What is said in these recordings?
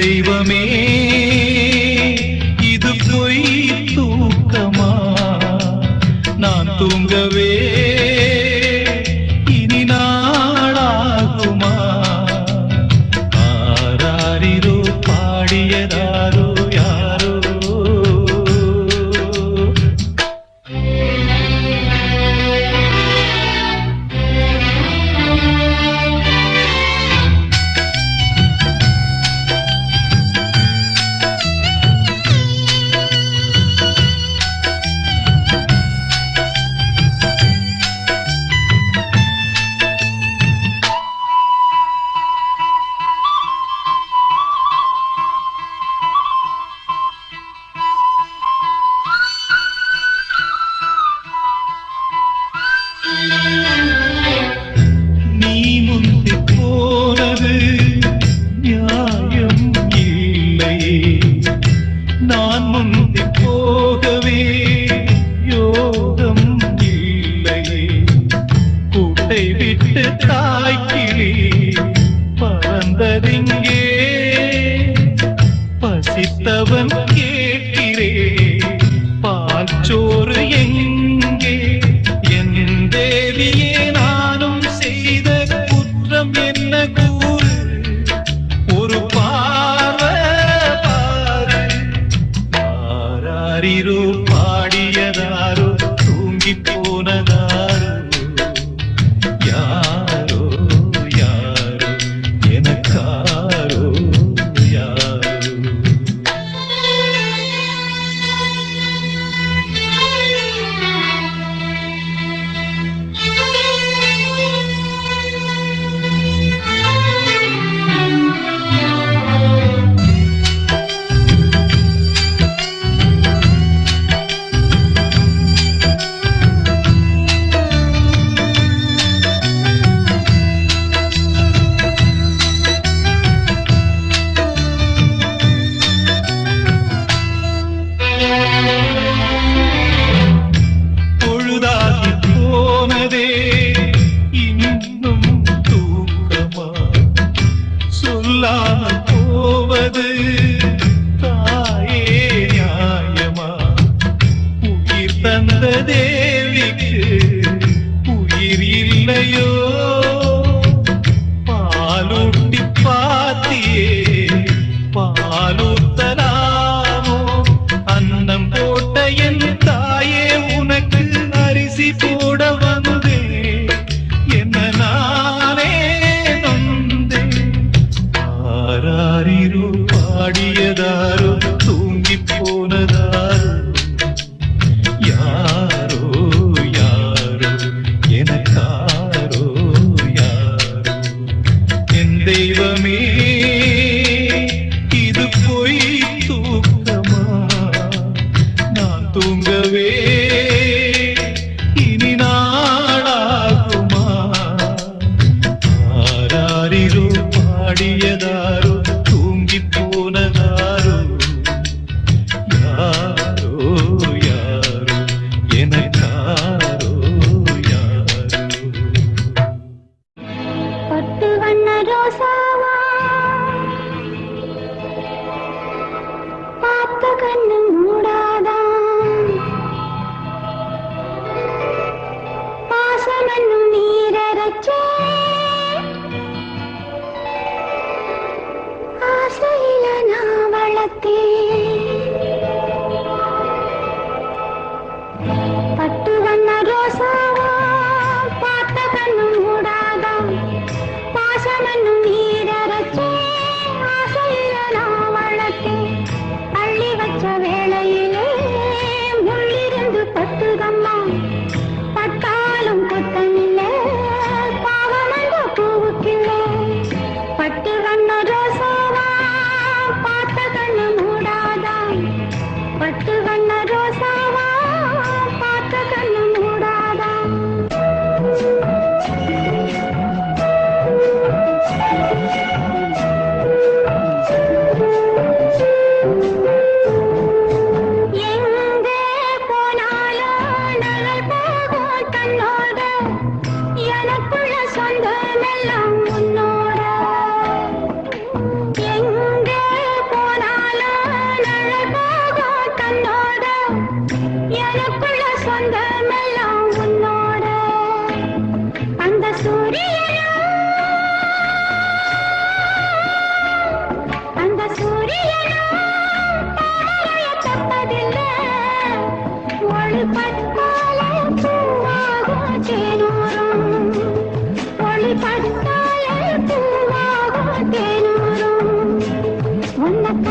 தெய்வமே George! சொன்ன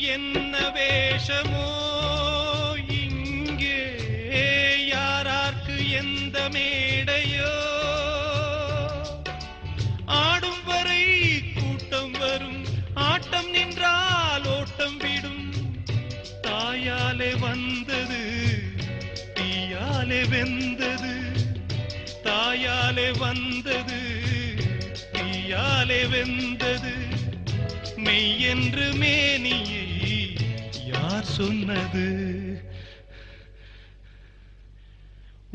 என்ன வேஷமோ இங்கே? யாரார்க்கு எந்த மேடையோ? ஆடும் வரை கூட்டம் வரும் ஆட்டம் நின்றால் ஓட்டம் விடும். தாயாலே வந்தது தீயாலே வெந்தது தாயாலே வந்தது தீயாலே வெந்தது மெய்யென்று மேனியே யார் சொன்னது?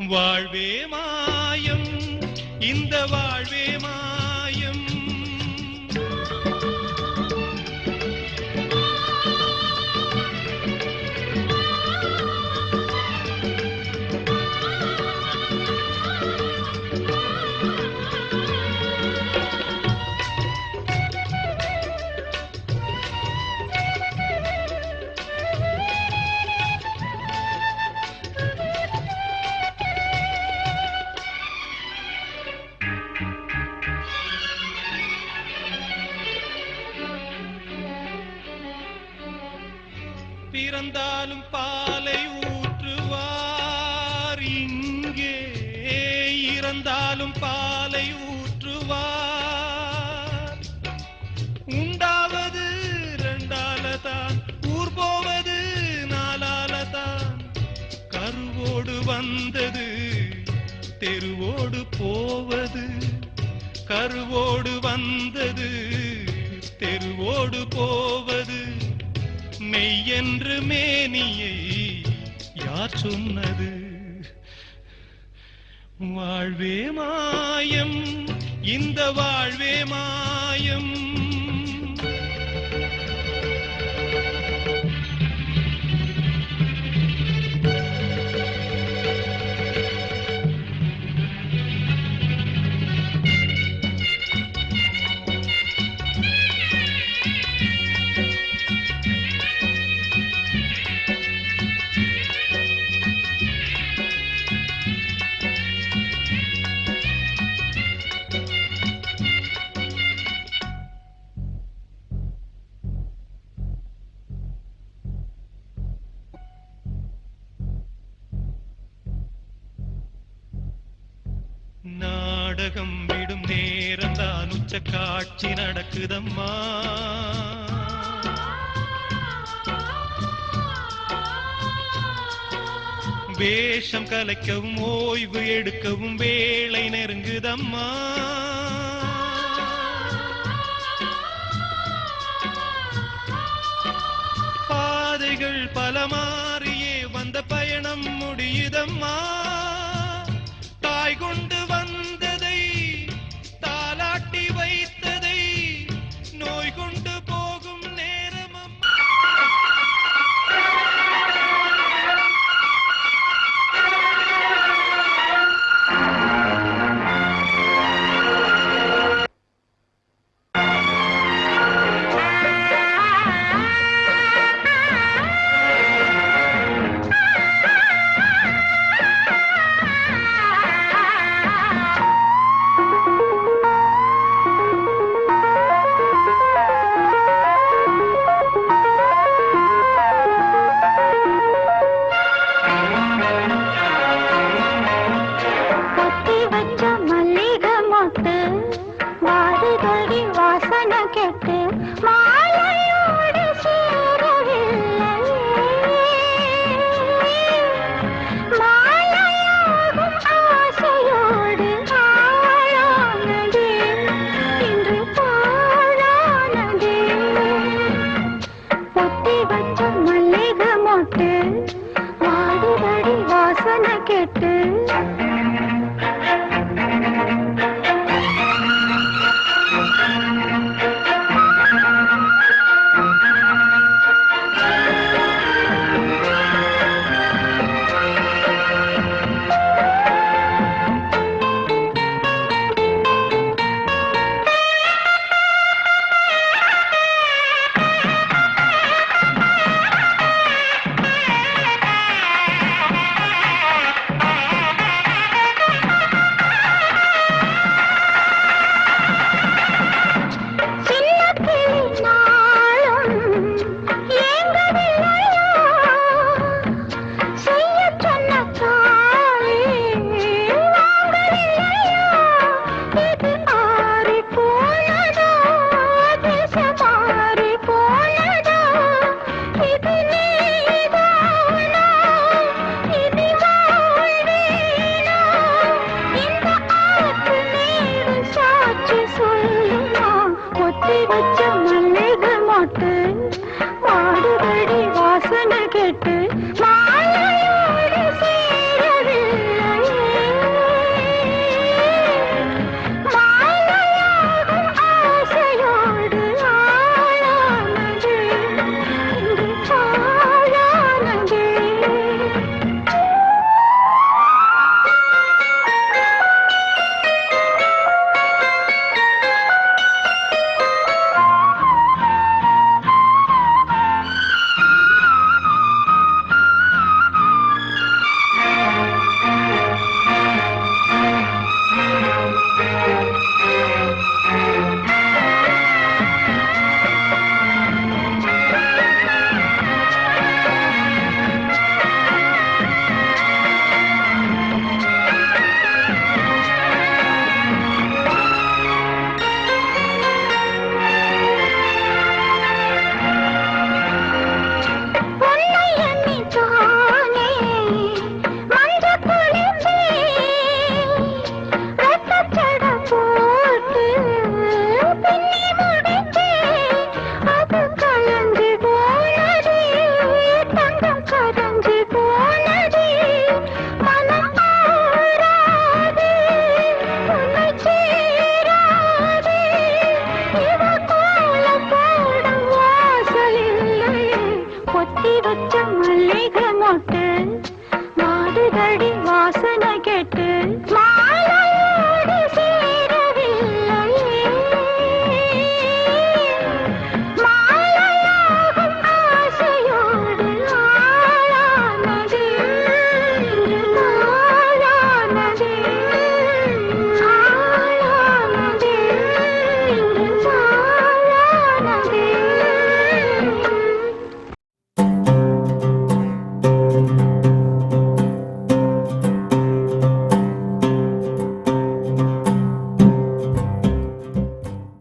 வாழ்வே மாயம் இந்த வாழ்வே மாயம் பாலும் பாலை ஊற்றுவார். இங்கே இறந்தாலும் பாலை ஊற்றுவார். உண்டாவது ரெண்டால தான் ஊர் போவது நாலால தான் கருவோடு வந்தது தெருவோடு போவது. கருவோடு வந்தது தெருவோடு போவது. மெய்யென்று மேனியை யார் சொன்னது? வாழ்வே மாயம் இந்த வாழ்வே மாயம். வேஷம் கலைக்கவும் ஓய்வு எடுக்கவும் வேலை நெருங்குதம்மா. பாதைகள் பல மாறியே வந்த பயணம் முடியுதம்மா. தாய் கொண்டு